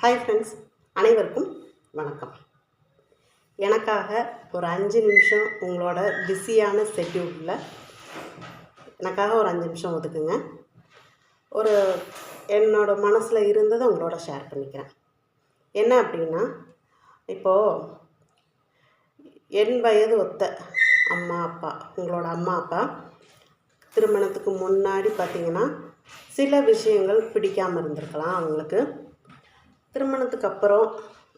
Hi friends அனைவருக்கும் வணக்கம். எனக்காக ஒரு அஞ்சு நிமிஷம் உங்களோட பிஸியான ஷெட்யூலில் எனக்காக ஒரு அஞ்சு நிமிஷம் ஒதுக்குங்க. ஒரு என்னோடய மனசில் இருந்ததை உங்களோட ஷேர் பண்ணிக்கிறேன். என்ன அப்படின்னா இப்போது என் வயது ஒத்த அம்மா அப்பா உங்களோட அம்மா அப்பா திருமணத்துக்கு முன்னாடி பார்த்திங்கன்னா சில விஷயங்கள் பிடிக்காமல் இருந்திருக்கலாம் அவங்களுக்கு. திருமணத்துக்கு அப்புறம்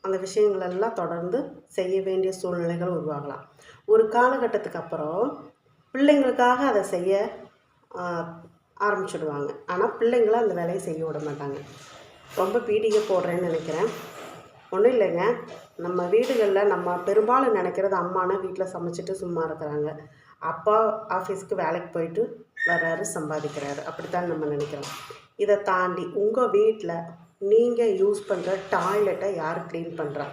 அந்த விஷயங்கள் எல்லாம் தொடர்ந்து செய்ய வேண்டிய சூழ்நிலைகள் உருவாகலாம். ஒரு காலகட்டத்துக்கு அப்புறம் பிள்ளைங்களுக்காக அதை செய்ய ஆரம்பிச்சுடுவாங்க. ஆனால் பிள்ளைங்கள அந்த வேலையை செய்ய விட மாட்டாங்க. ரொம்ப பீடிகை போடுறேன்னு நினைக்கிறேன். ஒன்றும் இல்லைங்க. நம்ம வீடுகளில் நம்ம பெரும்பாலும் நினைக்கிறது அம்மானா வீட்டில் சமைச்சிட்டு சும்மா இருக்கிறாங்க. அப்பா ஆஃபீஸ்க்கு வேலைக்கு போயிட்டு வர்றாரு சம்பாதிக்கிறாரு. அப்படித்தான் நம்ம நினைக்கிறோம். இதை தாண்டி உங்கள் வீட்டில் நீங்கள் யூஸ் பண்ணுற டாய்லெட்டை யார் க்ளீன் பண்ணுறா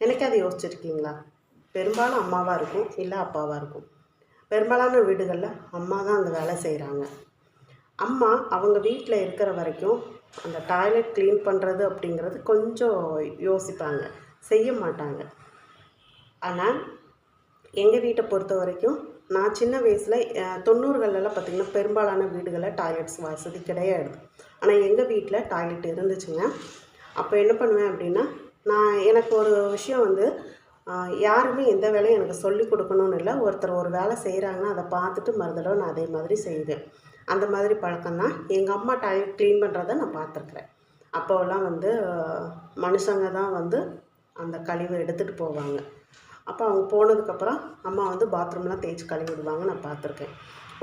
எனக்கு அதை யோசிச்சிருக்கீங்களா? பெரும்பாலும் அம்மாவாக இருக்கும் இல்லை அப்பாவாக இருக்கும். பெரும்பாலான வீடுகளில் அம்மா தான் அந்த வேலை செய்கிறாங்க அம்மா அவங்க வீட்டில் இருக்கிற வரைக்கும் அந்த டாய்லெட் க்ளீன் பண்ணுறது அப்படிங்கிறது கொஞ்சம் யோசிப்பாங்க. செய்ய மாட்டாங்க. ஆனால் எங்கள் வீட்டை பொறுத்த வரைக்கும் நான் சின்ன வயசில் தொண்ணூறுகள்லாம் பார்த்திங்கன்னா பெரும்பாலான வீடுகளில் டாய்லெட்ஸ் வசதி கிடையாது. ஆனால் எங்கள் வீட்டில் டாய்லெட் இருந்துச்சுங்க. அப்போ என்ன பண்ணுவேன் அப்படின்னா நான் எனக்கு ஒரு விஷயம் வந்து யாருமே எந்த வேலையும் எனக்கு சொல்லி கொடுக்கணும்னு இல்லை. ஒருத்தர் ஒரு வேலை செய்கிறாங்கன்னா அதை பார்த்துட்டு மறுதடவை நான் அதே மாதிரி செய்வேன். அந்த மாதிரி பழக்கம்தான் எங்கள் அம்மா டாய்லெட் க்ளீன் பண்ணுறத நான் பார்த்துருக்குறேன். அப்போல்லாம் வந்து மனுஷங்க தான் வந்து அந்த கழிவை எடுத்துகிட்டு போவாங்க. அப்போ அவங்க போனதுக்கப்புறம் அம்மா வந்து பாத்ரூம்லாம் தேய்ச்சி கழுவி விடுவாங்க. நான் பார்த்துருக்கேன்.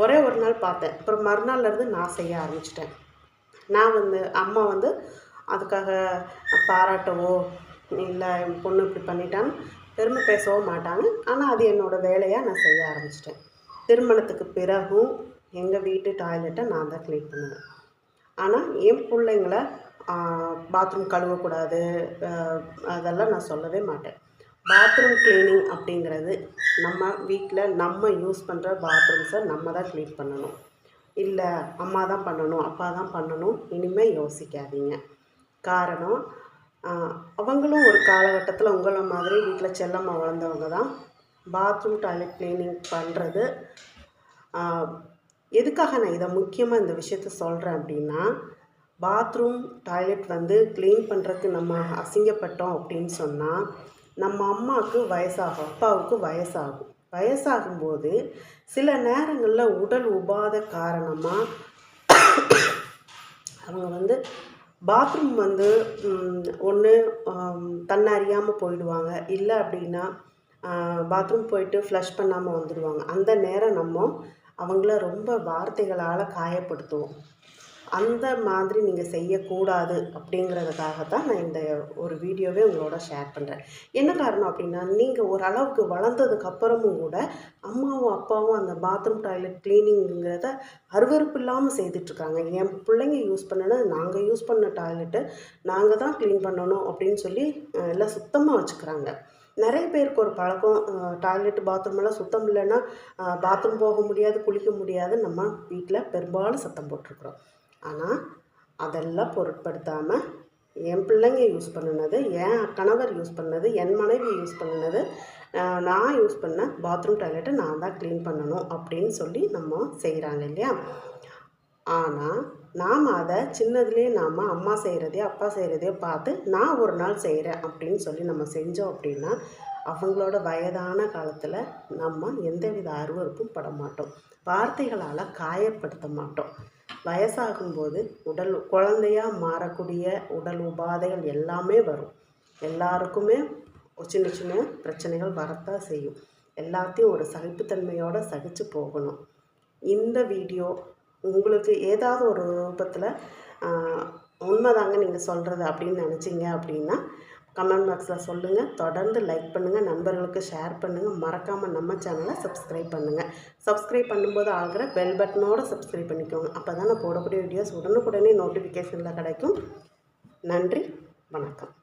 ஒரே ஒரு நாள் பார்த்தேன். அப்புறம் மறுநாள்லேருந்து நான் செய்ய ஆரம்பிச்சிட்டேன். நான் வந்து அம்மா வந்து அதுக்காக பாராட்டவோ இல்லை என் பொண்ணு இப்படி பண்ணிட்டான்னு பெருமை பேசவோ மாட்டாங்க. ஆனால் அது என்னோடய வேலையாக நான் செய்ய ஆரம்பிச்சிட்டேன். திருமணத்துக்கு பிறகும் எங்கள் வீட்டு டாய்லெட்டை நான் தான் க்ளீன் பண்ணுவேன். ஆனால் என் பிள்ளைங்கள பாத்ரூம் கழுவக்கூடாது அதெல்லாம் நான் சொல்லவே மாட்டேன். பாத்ரூம் க்ளீனிங் அப்படிங்கிறது நம்ம வீட்டில் நம்ம யூஸ் பண்ணுற பாத்ரூம்ஸை நம்ம தான் க்ளீன் பண்ணணும். இல்லை அம்மா தான் பண்ணணும் அப்பா தான் பண்ணணும் இனிமேல் யோசிக்காதீங்க. காரணம் அவங்களும் ஒரு காலகட்டத்தில் உங்களை மாதிரி வீட்டில் செல்லம்மா வளர்ந்தவங்க தான். பாத்ரூம் டாய்லெட் க்ளீனிங் பண்ணுறது எதுக்காக நான் இதை முக்கியமாக இந்த விஷயத்த சொல்கிறேன் அப்படின்னா பாத்ரூம் டாய்லெட் வந்து க்ளீன் பண்ணுறதுக்கு நம்ம அசிங்கப்பட்டோம் அப்படின்னு சொன்னால் நம்ம அம்மாவுக்கு வயசாகும் அப்பாவுக்கு வயசாகும். வயசாகும்போது சில நேரங்களில் உடல் உபாத காரணமாக அவங்க வந்து பாத்ரூம் வந்து ஒன்று தன்னறியாமல் போயிடுவாங்க. இல்லை அப்படின்னா பாத்ரூம் போயிட்டு ஃப்ளஷ் பண்ணாமல் வந்துடுவாங்க. அந்த நேரம் நம்ம அவங்கள ரொம்ப வார்த்தைகளால் காயப்படுத்துவோம். அந்த மாதிரி நீங்கள் செய்யக்கூடாது அப்படிங்கிறதுக்காக தான் நான் இந்த ஒரு வீடியோவே உங்களோட ஷேர் பண்ணுறேன் என்ன காரணம் அப்படின்னா நீங்கள் ஓரளவுக்கு வளர்ந்ததுக்கப்புறமும் கூட அம்மாவும் அப்பாவும் அந்த பாத்ரூம் டாய்லெட் க்ளீனிங்கிறத அருவறுப்பு இல்லாமல் செய்துட்ருக்காங்க. என் பிள்ளைங்க யூஸ் பண்ணணும் நாங்கள் யூஸ் பண்ண டாய்லெட்டு நாங்கள் தான் க்ளீன் பண்ணணும் அப்படின்னு சொல்லி எல்லாம் சுத்தமாக வச்சுக்கிறாங்க. நிறைய பேருக்கு ஒரு பழக்கம் டாய்லெட் பாத்ரூம் எல்லாம் சுத்தம் இல்லைன்னா பாத்ரூம் போக முடியாது குளிக்க முடியாது நம்ம வீட்டில் பெரும்பாலும் சத்தம் போட்டிருக்குறோம். ஆனால் அதெல்லாம் பொருட்படுத்தாமல் என் பிள்ளைங்க யூஸ் பண்ணினது என் கணவர் யூஸ் பண்ணது என் மனைவி யூஸ் பண்ணினது நான் யூஸ் பண்ண பாத்ரூம் டாய்லெட்டை நான் தான் க்ளீன் பண்ணணும் அப்படின்னு சொல்லி நம்ம செய்கிறாங்க இல்லையா? ஆனால் நாம் அதை சின்னதுலேயே நாம் அம்மா செய்கிறதையோ அப்பா செய்கிறதையோ பார்த்து நான் ஒரு நாள் செய்கிறேன் அப்படின்னு சொல்லி நம்ம செஞ்சோம் அப்படின்னா அவங்களோட வயதான காலத்தில் நம்ம எந்தவித அருவறுப்பும் பட மாட்டோம். வார்த்தைகளால் காயப்படுத்த மாட்டோம். வயசாகும்போது உடல் குழந்தையாக மாறக்கூடிய உடல் உபாதைகள் எல்லாமே வரும். எல்லாருக்குமே சின்ன சின்ன பிரச்சனைகள் வரத்தான் செய்யும். எல்லாத்தையும் ஒரு சகிப்புத்தன்மையோடு சகித்து போகணும். இந்த வீடியோ உங்களுக்கு ஏதாவது ஒரு ரூபத்தில் உண்மைதாங்க நீங்கள் சொல்கிறது அப்படின்னு நினச்சிங்க அப்படின்னா கமெண்ட் பாக்ஸில் சொல்லுங்கள் தொடர்ந்து லைக் பண்ணுங்கள் நண்பர்களுக்கு ஷேர் பண்ணுங்கள் மறக்காமல் நம்ம சேனலை சப்ஸ்கிரைப் பண்ணுங்கள் சப்ஸ்கிரைப் பண்ணும்போது ஆகிற பெல் பட்டனோடு சப்ஸ்கிரைப் பண்ணிக்கோங்க. அப்போ தான் நான் போடக்கூடிய வீடியோஸ் உடனுக்குடனே நோட்டிஃபிகேஷனில் கிடைக்கும். நன்றி. வணக்கம்.